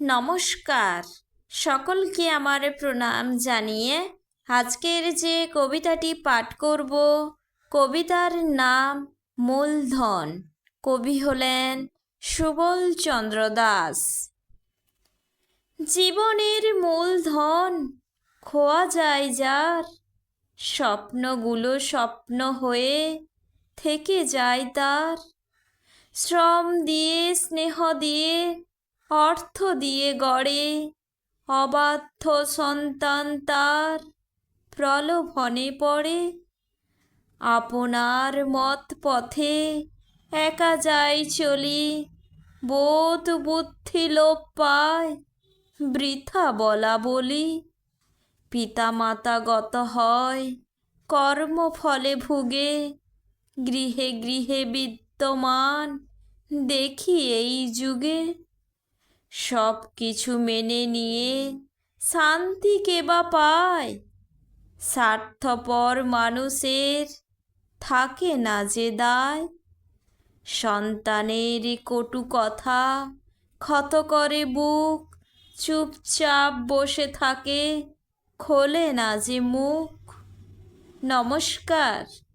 নমস্কার। সকলকে আমার প্রণাম জানিয়ে আজকের যে কবিতাটি পাঠ করব, কবিতার নাম মূলধন। কবি হলেন সুবল চন্দ্র দাস। জীবনের মূলধন খোয়া যায় যার, স্বপ্নগুলো স্বপ্ন হয়ে থেকে যায় তার। শ্রম দিয়ে, স্নেহ দিয়ে অর্থ দিয়ে গড়ে অবাধ্য সন্তান তার প্রলোভনে পড়ে। আপনার মত পথে একা যায় চলি, বোধ বুদ্ধি লোপ পায়, বৃথা বলা বলি। পিতামাতা গত হয়, কর্মফলে ভুগে, গৃহে গৃহে বিদ্যমান, দেখি এই যুগে সব কিছু মেনে নিয়ে শান্তি কে বা পায়? স্বার্থপর মানুষের থাকে না যে দায়। সন্তানের কটু কথা ক্ষত করে বুক, চুপচাপ বসে থাকে, খোলে না যে মুখ। নমস্কার।